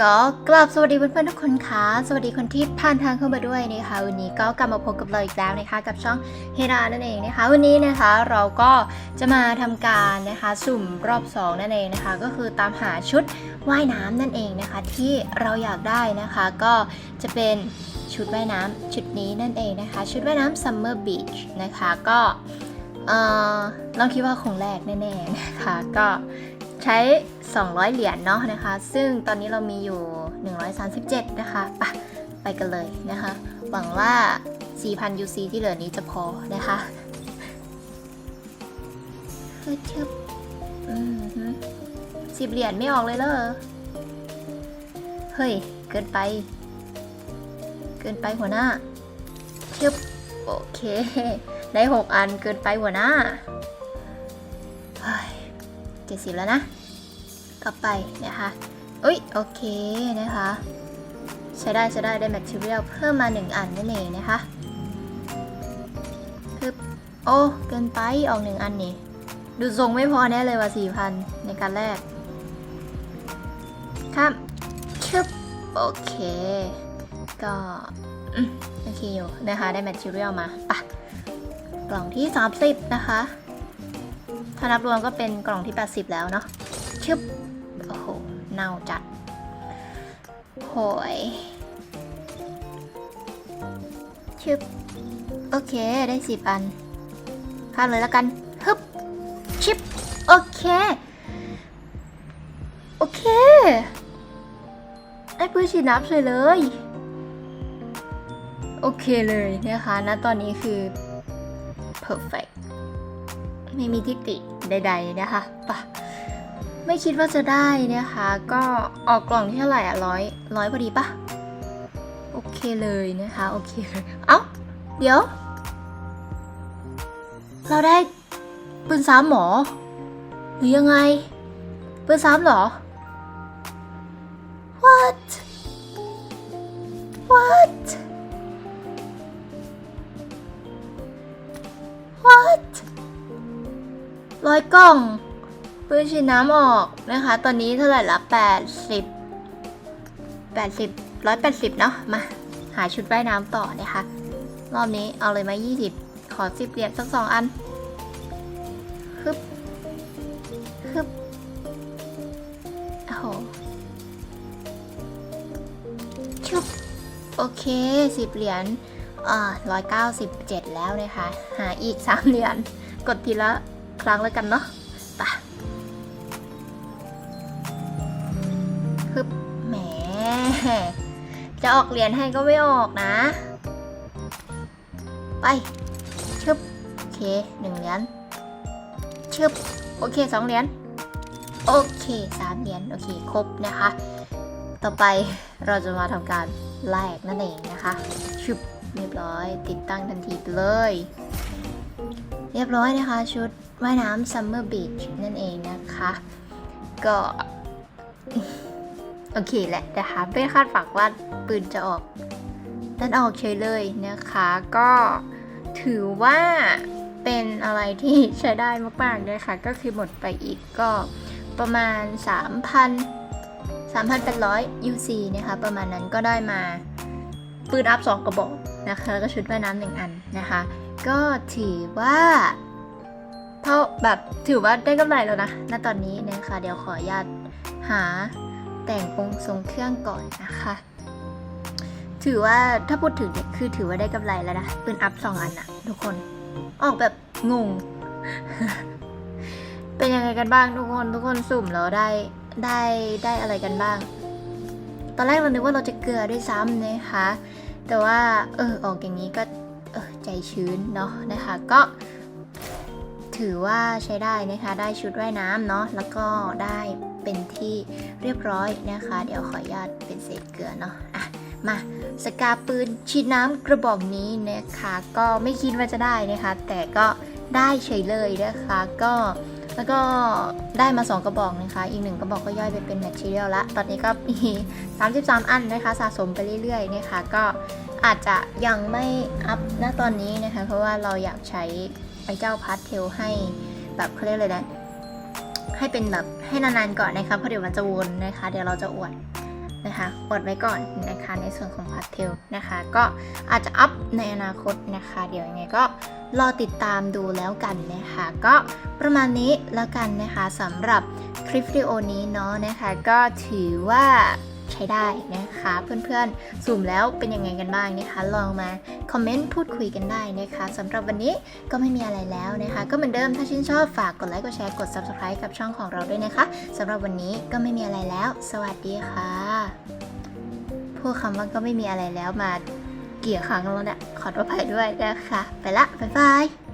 ก็กลับสวัสดีเพื่อนๆทุกคนค่ะ สวัสดีคนที่ผ่านทางเข้ามาด้วยนะคะวันนี้ก็กลับมาพบกับเราอีกแล้วนะคะกับช่องเฮรานั่นเองนะคะ วันนี้นะคะเราก็จะมาทำการนะคะสุ่มรอบสองนั่นเองนะคะ ก็คือตามหาชุดว่ายน้ำนั่นเองนะคะ ที่เราอยากได้นะคะก็จะเป็นชุดว่ายน้ำชุดนี้นั่นเองนะคะ ชุดว่ายน้ำ Summer Beach นะคะก็ เออเราคิดว่าคงแรกแน่ๆนะคะก็ใช้ 200 เหรียญเนาะนะคะ ซึ่งตอนนี้เรามีอยู่ 137 นะคะไปะไปกันเลยนะคะ หวังว่า 4,000 UC ที่เหลือนี้จะพอนะคะฮึดชึบอืมฮึสิบเหรียญไม่ออกเลยเหรอ เฮ้ย เกินไป เกินไปหัวหน้าชึบโอเค ได้ 6 อันเกินไปหัวหน้าเฮ้ยเจ็ดสิบแล้วนะ กลับไปนะคะอุ้ยโอเคนะคะ ใช้ได้ใช้ได้ได้แมทเทียลเพิ่มมาหนึ่งอันนั่นเองนะคะคือโอ้เกินไปออกหนึ่งอันนี่ ดูทรงไม่พอแน่เลยว่าสี่พันในการแรกครับชึบโอเค ก็โอเคอยู่นะคะ ได้แมทเทียลมาปะ กล่องที่ 30 นะคะ ถ้านับรวมก็เป็นกล่องที่ 80 แล้วเนาะชึบโอ้โหเน่าจัดโหยชึบโอเคได้สิบอันข้ามเลยแล้วกันฮึบชิบโอเค โอเค ไอ้ปืนฉีดน้ำสวยเลย โอเคเลยนะคะณตอนนี้คือ perfect ไม่มีทิฏฐิใด ๆ นะคะปะไม่คิดว่าจะได้นะคะ ก็ออกกล่องที่เท่าไหร่อะร้อยร้อยพอดีปะโอเคเลยนะคะ โอเคเลยเอ้า เดี๋ยว เราได้ปืนซ้ำหมอ หรือยังไงปืนซ้ำเหรอ ร้อยกล่องปืนฉีดน้ำออกนะคะ ตอนนี้เท่าไหร่ละแปดสิบแปดสิบร้อยแปดสิบเนาะมา หาชุดว่ายน้ำต่อนะคะ รอบนี้เอาเลยมายี่สิบขอสิบเหรียญสักสองอันฮึบฮึบโอ้โหชุบโอเคสิบเหรียญอ่าร้อยเก้าสิบเจ็ดแล้วนะคะ หาอีกสามเหรียญกดทีละ ครั้งแล้วกันเนาะปะฮึบแหม จะออกเหรียญให้ก็ไม่ออกนะ ไป ชึบ โอเคหนึ่งเหรียญ ชึบ โอเคสองเหรียญ โอเคสามเหรียญ โอเค ครบนะคะ ต่อไปเราจะมาทำการแลกนั่นเองนะคะ ชึบเรียบร้อย ติดตั้งทันทีเลย เรียบร้อยนะคะ ชุดว่ายน้ำ Summer Beach นั่นเองนะคะ ก็ โอเคแหละนะคะไม่คาดฝันว่าปืนจะออกดันออกเฉยเลยนะคะ ก็ถือว่าเป็นอะไรที่ใช้ได้มากๆนะคะก็คือหมดไปอีกก็ประมาณ 3,000 3,800 UC นะคะ ประมาณนั้นก็ได้มาปืนอัพ 2 กระบอกนะคะ แล้วก็ชุดว่ายน้ำหนึ่งอันนะคะ ก็ถือว่าเท่าแบบถือว่าได้กำไรแล้วนะณตอนนี้นะคะ เดี๋ยวขออนุญาตหาแต่งองค์ทรงเครื่องก่อนนะคะ ถือว่าถ้าพูดถึงเนี่ยคือถือว่าได้กำไรแล้วนะปืนอัพสองอันอะทุกคน ออกแบบงง เป็นยังไงกันบ้างทุกคนทุกคนสุ่มแล้วได้ได้ได้อะไรกันบ้าง ตอนแรกเรานึกว่าเราจะเกลือด้วยซ้ำนะคะ แต่ว่าเออออกอย่างนี้ก็ ใจชื้นเนาะนะคะก็ถือว่าใช้ได้นะคะได้ชุดว่ายน้ำเนาะแล้วก็ได้เป็นที่เรียบร้อยนะคะ เดี๋ยวขออนุญาตเป็นเศษเกลือเนาะอะมาสกาปืนฉีดน้ำกระบอกนี้นะคะ ก็ไม่คิดว่าจะได้นะคะ แต่ก็ได้เฉยเลยนะคะก็แล้วก็ได้มา 2 กระบอกนะคะ อีกหนึ่งกระบอกก็ย่อยไปเป็นแมทเทียลละ ตอนนี้ก็มี 33 อันนะคะ สะสมไปเรื่อยๆนะคะ ก็ อาจจะยังไม่อัพณตอนนี้นะคะ เพราะว่าเราอยากใช้ไอ้เจ้าพาร์ทเทลให้แบบเขาเรียกเลยนะ ให้เป็นแบบให้นานๆก่อนนะคะเพราะเดี๋ยวมันจะวนนะคะ เดี๋ยวเราจะอวดนะคะอวดไว้ก่อนนะคะในส่วนของพาร์ทเทลนะคะ ก็อาจจะอัพในอนาคตนะคะ เดี๋ยวยังไงก็รอติดตามดูแล้วกันนะคะ ก็ประมาณนี้แล้วกันนะคะสำหรับคลิปวิดีโอนี้เนาะนะคะ ก็ถือว่า ใช้ได้นะคะ เพื่อนๆสุ่มแล้วเป็นยังไงกันบ้างนะคะ ลองมาคอมเมนต์พูดคุยกันได้นะคะสำหรับวันนี้ก็ไม่มีอะไรแล้วนะคะ ก็เหมือนเดิมถ้าชื่นชอบฝากกดไลค์กดแชร์กด subscribe กับช่องของเราด้วยนะคะสำหรับวันนี้ก็ไม่มีอะไรแล้ว สวัสดีค่ะพูดคำว่าก็ไม่มีอะไรแล้วมาเกี่ยครั้งแล้วเนี่ยขอโทษภัยด้วยนะคะ ไปละ บ๊ายบาย